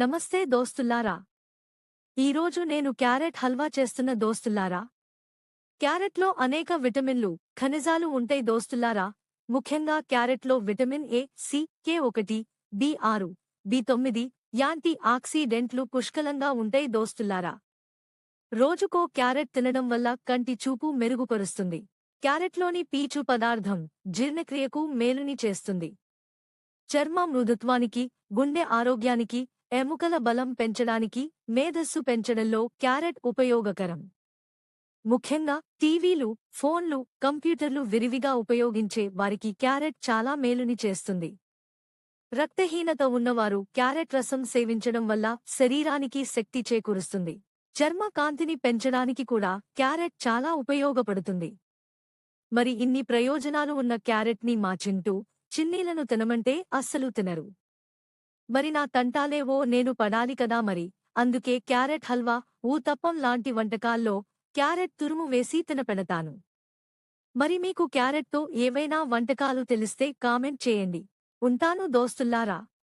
నమస్తే దోస్తుల్లారా. ఈరోజు నేను క్యారెట్ హల్వా చేస్తున్న దోస్తుల్లారా. క్యారెట్లో అనేక విటమిన్లు ఖనిజాలు ఉంటాయి దోస్తుల్లారా. ముఖ్యంగా క్యారెట్లో విటమిన్ ఏ సి కే ఒకటి బి ఆరు బి తొమ్మిది యాంటీ ఆక్సిడెంట్లు పుష్కలంగా ఉంటాయి దోస్తుల్లారా. రోజుకో క్యారెట్ తినడం వల్ల కంటి చూపు మెరుగుపరుస్తుంది. క్యారెట్లోని పీచు పదార్థం జీర్ణక్రియకు మేలుని చేస్తుంది. చర్మ మృదుత్వానికి గుండె ఆరోగ్యానికి ఎముకల బలం పెంచడానికి మేధస్సు పెంచడంలో క్యారెట్ ఉపయోగకరం. ముఖ్యంగా టీవీలు ఫోన్లు కంప్యూటర్లు విరివిగా ఉపయోగించే వారికి క్యారెట్ చాలా మేలుని చేస్తుంది. రక్తహీనత ఉన్నవారు క్యారెట్ రసం సేవించడం వల్ల శరీరానికి శక్తి చేకూరుస్తుంది. చర్మ కాంతిని పెంచడానికి కూడా క్యారెట్ చాలా ఉపయోగపడుతుంది. మరి ఇన్ని ప్రయోజనాలు ఉన్న క్యారెట్ని మా చింటూ చిన్నీలను తినమంటే అస్సలు తినరు. మరి నా తంటాలేవో నేను పడాలి కదా మరి. అందుకే క్యారెట్ హల్వా ఊతప్పం లాంటి వంటకాల్లో క్యారెట్ తురుము వేసి తినపెడతాను. మరి మీకు క్యారెట్తో ఏవైనా వంటకాలు తెలిస్తే కామెంట్ చేయండి. ఉంటాను దోస్తుల్లారా?